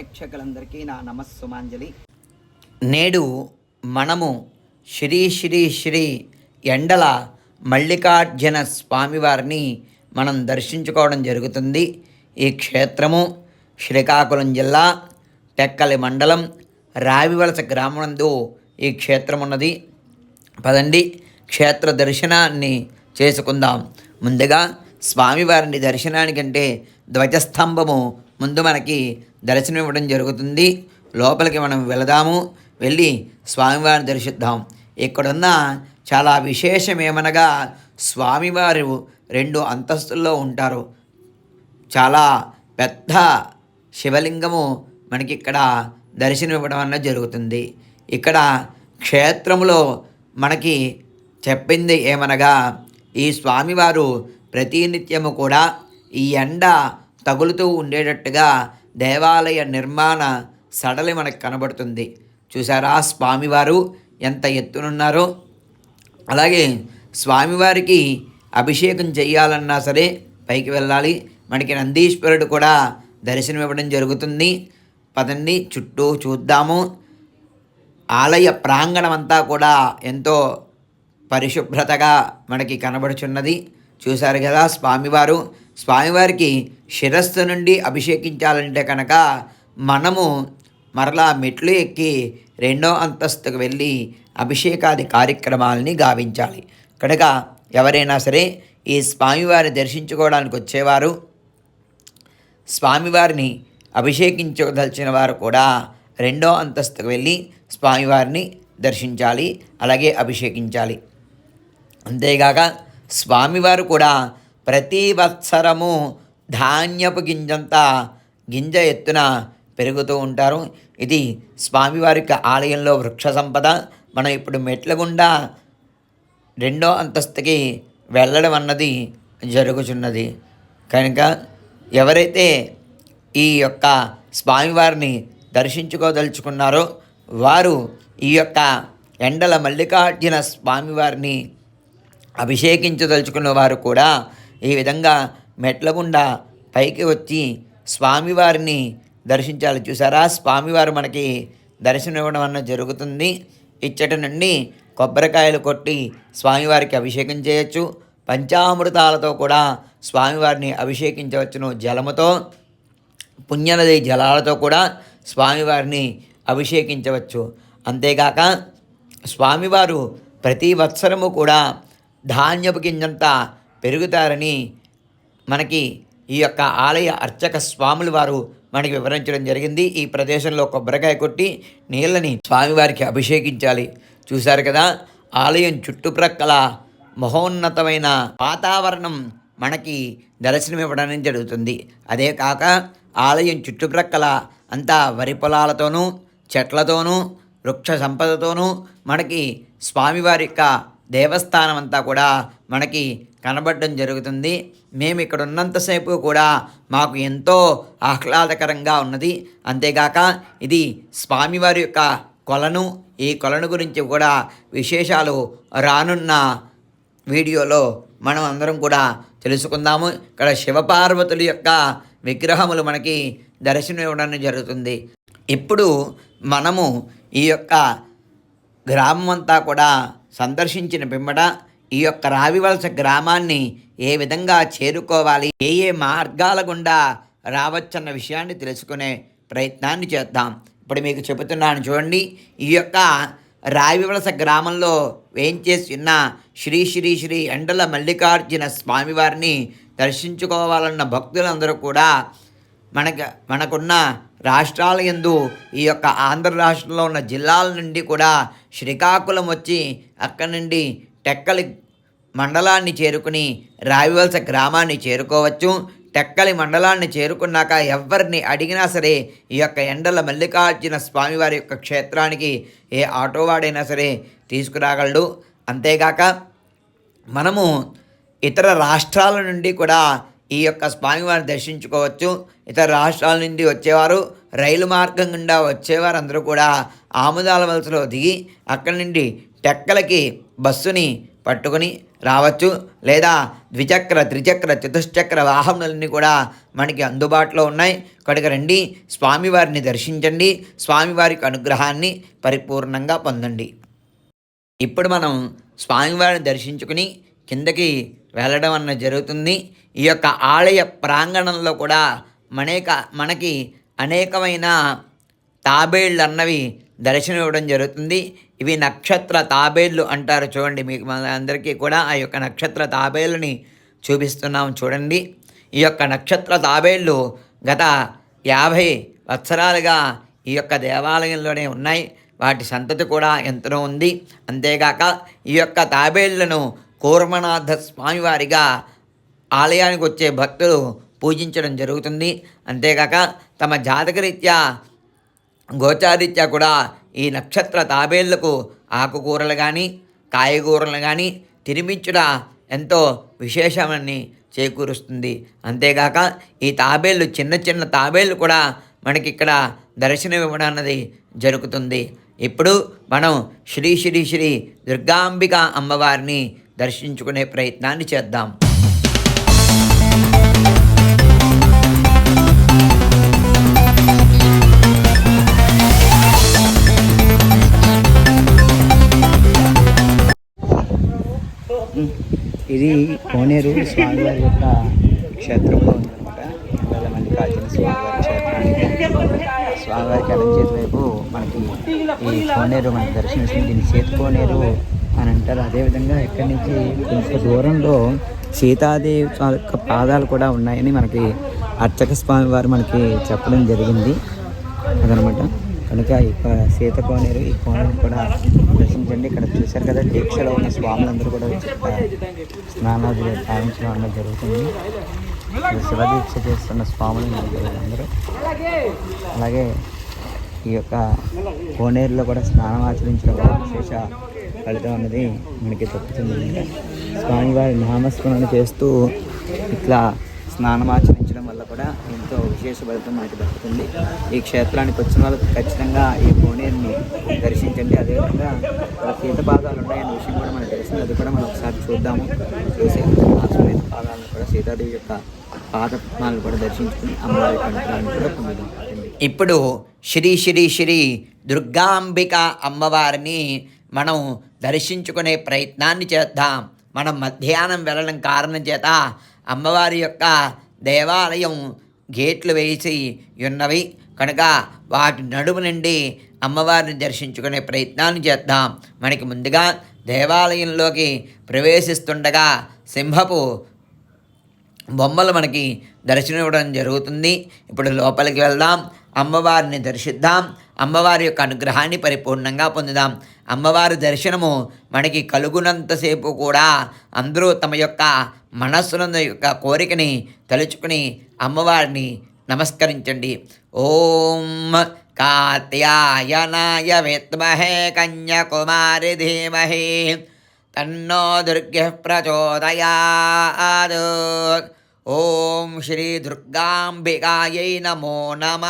ప్రేక్షకులందరికీ నా నమస్సుమాంజలి. నేడు మనము శ్రీ శ్రీ శ్రీ ఎండల మల్లికార్జున స్వామివారిని మనం దర్శించుకోవడం జరుగుతుంది. ఈ క్షేత్రము శ్రీకాకుళం జిల్లా టెక్కలి మండలం రావివలస గ్రామనందు ఈ క్షేత్రం ఉన్నది పదండి క్షేత్ర దర్శనాన్ని చేసుకుందాం. ముందుగా స్వామివారిని దర్శనానికంటే ధ్వజస్తంభము ముందు మనకి దర్శనం ఇవ్వడం జరుగుతుంది. లోపలికి మనం వెళదాము. వెళ్ళి స్వామివారిని దర్శిద్దాం. ఇక్కడున్న చాలా విశేషం ఏమనగా స్వామివారు రెండు అంతస్తుల్లో ఉంటారు. చాలా పెద్ద శివలింగము మనకి ఇక్కడ దర్శనం ఇవ్వడం అన్నది జరుగుతుంది. ఇక్కడ క్షేత్రంలో మనకి చెప్పింది ఏమనగా ఈ స్వామివారు ప్రతినిత్యము కూడా ఈ ఎండ తగులుతూ ఉండేటట్టుగా దేవాలయ నిర్మాణ సడలి మనకు కనబడుతుంది. చూసారా స్వామివారు ఎంత ఎత్తునున్నారో. అలాగే స్వామివారికి అభిషేకం చేయాలన్నా సరే పైకి వెళ్ళాలి. మనకి నందీశ్వరుడు కూడా దర్శనం ఇవ్వడం జరుగుతుంది. పదండి చుట్టూ చూద్దాము. ఆలయ ప్రాంగణం అంతా కూడా ఎంతో పరిశుభ్రతగా మనకి కనబడుచున్నది. చూశారు కదా స్వామివారు? స్వామివారికి శిరస్సు నుండి అభిషేకించాలంటే కనుక మనము మరలా మెట్లు ఎక్కి రెండో అంతస్తుకు వెళ్ళి అభిషేకాది కార్యక్రమాలని గావించాలి. కనుక ఎవరైనా సరే ఈ స్వామివారిని దర్శించుకోవడానికి వచ్చేవారు స్వామివారిని అభిషేకించదలిచిన వారు కూడా రెండో అంతస్తుకు వెళ్ళి స్వామివారిని దర్శించాలి అలాగే అభిషేకించాలి. అంతేగాక స్వామివారు కూడా ప్రతి వత్సరము ధాన్యపు గింజంతా గింజ ఎత్తున పెరుగుతూ ఉంటారు. ఇది స్వామివారి యొక్క ఆలయంలో వృక్ష సంపద. మనం ఇప్పుడు మెట్ల గుండా రెండో అంతస్తుకి వెళ్ళడం అన్నది జరుగుచున్నది. కనుక ఎవరైతే ఈ యొక్క స్వామివారిని దర్శించుకోదలుచుకున్నారో వారు ఈ యొక్క ఎండల మల్లికార్జున స్వామివారిని అభిషేకించదలుచుకున్న వారు కూడా ఈ విధంగా మెట్ల గుండా పైకి వచ్చి స్వామివారిని దర్శించాలి. చూసారా? స్వామివారు మనకి దర్శనం ఇవ్వడం అన్న జరుగుతుంది. ఇచ్చటి నుండి కొబ్బరికాయలు కొట్టి స్వామివారికి అభిషేకం చేయొచ్చు. పంచామృతాలతో కూడా స్వామివారిని అభిషేకించవచ్చును జలముతో. పుణ్యనది జలాలతో కూడా స్వామివారిని అభిషేకించవచ్చు. అంతేగాక స్వామివారు ప్రతి వత్సరము కూడా ధాన్యపు గింజంతా పెరుగుతారని మనకి ఈ యొక్క ఆలయ అర్చక స్వాములు వారు మనకి వివరించడం జరిగింది. ఈ ప్రదేశంలో కొబ్బరికాయ కొట్టి నీళ్ళని స్వామివారికి అభిషేకించాలి. చూశారు కదా? ఆలయం చుట్టుప్రక్కల మహోన్నతమైన వాతావరణం మనకి దర్శనమివ్వడం జరుగుతుంది. అదే కాక ఆలయం చుట్టుప్రక్కల అంతా వరి పొలాలతోనూ చెట్లతోనూ వృక్ష సంపదతోనూ మనకి స్వామివారి యొక్క దేవస్థానం అంతా కూడా మనకి కనబడడం జరుగుతుంది. మేము ఇక్కడ ఉన్నంతసేపు కూడా మాకు ఎంతో ఆహ్లాదకరంగా ఉన్నది. అంతేగాక ఇది స్వామివారి యొక్క కొలను. ఈ కొలను గురించి కూడా విశేషాలు రానున్న వీడియోలో మనం అందరం కూడా తెలుసుకుందాము. ఇక్కడ శివపార్వతుల యొక్క విగ్రహములు మనకి దర్శనం ఇవ్వడం జరుగుతుంది. ఇప్పుడు మనము ఈ యొక్క గ్రామం అంతా కూడా సందర్శించిన పిమ్మట ఈ యొక్క రావివలస గ్రామాన్ని ఏ విధంగా చేరుకోవాలి ఏ ఏ మార్గాల గుండా రావచ్చన్న విషయాన్ని తెలుసుకునే ప్రయత్నాన్ని చేద్దాం. ఇప్పుడు మీకు చెబుతున్నాను చూడండి ఈ యొక్క రావివలస గ్రామంలో వేంచేసి ఉన్న శ్రీ శ్రీ శ్రీ ఎండల మల్లికార్జున స్వామివారిని దర్శించుకోవాలన్న భక్తులందరూ కూడా మనకు మనకున్న రాష్ట్రాల యందు ఈ యొక్క ఆంధ్ర రాష్ట్రంలో ఉన్న జిల్లాల నుండి కూడా శ్రీకాకుళం వచ్చి అక్కడి నుండి టెక్కలి మండలాన్ని చేరుకుని రాయవలస గ్రామాన్ని చేరుకోవచ్చు. టెక్కలి మండలాన్ని చేరుకున్నాక ఎవరిని అడిగినా సరే ఈ యొక్క ఎండల మల్లికార్జున స్వామివారి యొక్క క్షేత్రానికి ఏ ఆటో వాడైనా సరే తీసుకురాగలడు. అంతేగాక మనము ఇతర రాష్ట్రాల నుండి కూడా ఈ యొక్క స్వామివారిని దర్శించుకోవచ్చు. ఇతర రాష్ట్రాల నుండి వచ్చేవారు రైలు మార్గం గుండా వచ్చేవారందరూ కూడా ఆముదాల వలసలో దిగి అక్కడి నుండి టెక్కలకి బస్సుని పట్టుకొని రావచ్చు. లేదా ద్విచక్ర త్రిచక్ర చతుశ్చక్ర వాహనాలన్నీ కూడా మనకి అందుబాటులో ఉన్నాయి. కనుక రండి స్వామివారిని దర్శించండి స్వామివారికి అనుగ్రహాన్ని పరిపూర్ణంగా పొందండి. ఇప్పుడు మనం స్వామివారిని దర్శించుకుని కిందకి వెళ్ళడం అన్న జరుగుతుంది. ఈ యొక్క ఆలయ ప్రాంగణంలో కూడా మనేక మనకి అనేకమైన తాబేళ్ళు అన్నవి దర్శనం ఇవ్వడం జరుగుతుంది. ఇవి నక్షత్ర తాబేళ్ళు అంటారు చూడండి మీకు మన అందరికీ కూడా. ఆ యొక్క నక్షత్ర తాబేళ్ళని చూపిస్తున్నాం చూడండి. ఈ యొక్క నక్షత్ర తాబేళ్ళు గత యాభై వత్సరాలుగా ఈ యొక్క దేవాలయంలోనే ఉన్నాయి. వాటి సంతతి కూడా ఎంతనో ఉంది. అంతేగాక ఈ యొక్క తాబేళ్ళను కూర్మనాథ స్వామివారిగా ఆలయానికి వచ్చే భక్తులు పూజించడం జరుగుతుంది. అంతేగాక తమ జాతకరీత్యా గోచారీత్యా కూడా ఈ నక్షత్ర తాబేళ్ళకు ఆకుకూరలు కానీ కాయగూరలు కానీ తినిపించుట ఎంతో విశేషమని చేకూరుస్తుంది. అంతేగాక ఈ తాబేళ్ళు చిన్న చిన్న తాబేళ్ళు కూడా మనకి ఇక్కడ దర్శనం అన్నది జరుగుతుంది. ఇప్పుడు మనం శ్రీ శ్రీ శ్రీ దుర్గాంబిక అమ్మవారిని దర్శించుకునే ప్రయత్నాన్ని చేద్దాం. ఇది కోనేరు స్వామివారి యొక్క క్షేత్రంలో ఉందన్నమాట. ఎండాల మల్లికార్జున స్వామివారి క్షేత్రానికి. స్వామివారికి అలంచేతి వైపు మనకి ఈ కోనేరు మనకి దర్శనమిస్తుంది దీన్ని చేతి కోనేరు అని అంటారు అదేవిధంగా ఇక్కడి నుంచి కొంత దూరంలో సీతాదేవి యొక్క పాదాలు కూడా ఉన్నాయని మనకి అర్చక స్వామి వారు మనకి చెప్పడం జరిగింది. అదనమాట. కనుక ఈ సీత కోనేరు ఈ కోనేరు కూడా దర్శించండి. ఇక్కడ చూశారు కదా దీక్షలో ఉన్న స్వాములందరూ కూడా స్నానాలు ఇక్కడ స్నానాదులు జరుగుతుంది. శివదీక్ష చేస్తున్న స్వాములు అందరూ అలాగే ఈ యొక్క కోనేరులో కూడా స్నానం ఆచరించడం విశేష ఫలితం అన్నది మనకి దక్కుతుంది స్వామివారి నామస్మరణ చేస్తూ ఇట్లా స్నానమాచరించడం వల్ల కూడా ఎంతో విశేష ఫలితం మనకి దక్కుతుంది. ఈ క్షేత్రానికి వచ్చిన వాళ్ళకి ఖచ్చితంగా ఈ కోనేరుని దర్శించండి. అదేవిధంగా ఇక్కడ సీత పాదాలు ఉన్నాయనే విషయం కూడా మనకు తెలిసింది. అది కూడా మనం ఒకసారి చూద్దాము. చూసి ఆ శ్వేత పాదాలను కూడా సీతాదేవి యొక్క పాద పద్మాలను కూడా దర్శించుకుని అమ్మవారి యొక్క కూడా పొందుదాం. ఇప్పుడు శ్రీ శ్రీ శ్రీ దుర్గాంబిక అమ్మవారిని మనం దర్శించుకునే ప్రయత్నాన్ని చేద్దాం. మనం మధ్యాహ్నం వెళ్ళడం కారణం చేత అమ్మవారి యొక్క దేవాలయం గేట్లు వేసి ఉన్నవి. కనుక వాటి నడుము నుండి అమ్మవారిని దర్శించుకునే ప్రయత్నాన్ని చేద్దాం. మనకి ముందుగా దేవాలయంలోకి ప్రవేశిస్తుండగా సింహపు బొమ్మలు మనకి దర్శనం ఇవ్వడం జరుగుతుంది. ఇప్పుడు లోపలికి వెళ్దాం. అమ్మవారిని దర్శిద్దాం. అమ్మవారి యొక్క అనుగ్రహాన్ని పరిపూర్ణంగా పొందుదాం. అమ్మవారి దర్శనము మనకి కలుగునంతసేపు కూడా అందరూ తమ యొక్క మనస్సుల యొక్క కోరికని తలుచుకుని అమ్మవారిని నమస్కరించండి. ఓం కాత్యాయనాయ విద్మహే కన్యాకుమారి ధీమహి. తన్నో దుర్గ ప్రచోదయాద్ ఓం శ్రీ దుర్గాంబికాయై నమో నమ.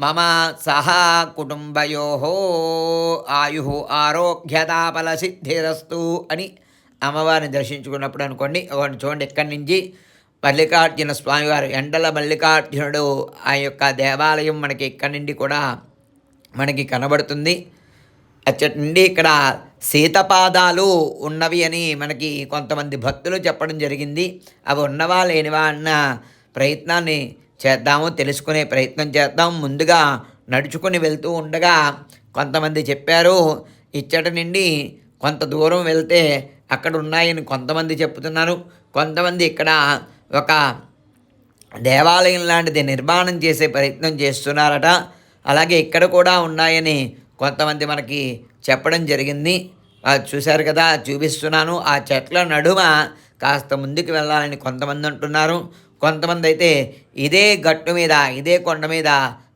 మమ సహా కుటుంబయో. ఆయు ఆరోగ్యతాపలసిద్ధిరస్తు అని అమ్మవారిని దర్శించుకున్నప్పుడు అనుకోండి ఒకటి చూడండి ఇక్కడి నుంచి? మల్లికార్జున స్వామివారు ఎండల మల్లికార్జునుడు ఆ యొక్క దేవాలయం మనకి ఇక్కడి నుండి కూడా మనకి కనబడుతుంది. అచ్చటి నుండి ఇక్కడ సీతపాదాలు ఉన్నవి అని మనకి కొంతమంది భక్తులు చెప్పడం జరిగింది. అవి ఉన్నవా లేనివా అన్న ప్రయత్నాన్ని చేద్దాము తెలుసుకునే ప్రయత్నం చేద్దాం. ముందుగా నడుచుకుని వెళ్తూ ఉండగా కొంతమంది చెప్పారు ఇచ్చట నుండి కొంత దూరం వెళ్తే అక్కడ ఉన్నాయని కొంతమంది చెప్తున్నారు. కొంతమంది ఇక్కడ ఒక దేవాలయం లాంటిది నిర్మాణం చేసే ప్రయత్నం చేస్తున్నారట. అలాగే ఇక్కడ కూడా ఉన్నాయని కొంతమంది మనకి చెప్పడం జరిగింది. అది చూశారు కదా చూపిస్తున్నాను. ఆ చెట్ల నడుమ కాస్త ముందుకు వెళ్ళాలని కొంతమంది అంటున్నారు. కొంతమంది అయితే ఇదే గట్టు మీద ఇదే కొండ మీద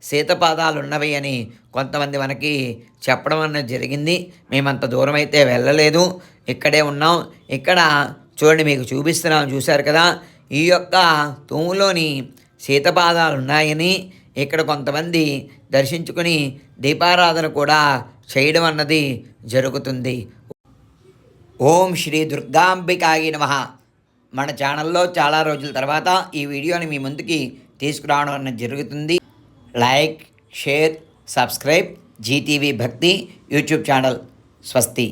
సీతపాదాలు ఉన్నవి అని కొంతమంది మనకి చెప్పడం అన్నది జరిగింది. మేమంత దూరం అయితే వెళ్ళలేదు. ఇక్కడే ఉన్నాం. ఇక్కడ చూడండి మీకు చూపిస్తున్నాం చూశారు కదా ఈ యొక్క తూములోని శీతపాదాలు ఉన్నాయని ఇక్కడ కొంతమంది దర్శించుకుని దీపారాధన కూడా చేయడం అన్నది జరుగుతుంది. ఓం శ్రీ దుర్గాంబికాయి నమ. మన ఛానల్లో చాలా రోజుల తర్వాత ఈ వీడియోని మీ ముందుకి తీసుకురావడం అన్నది జరుగుతుంది. Like share subscribe GTV Bhakti YouTube channel. స్వస్తి.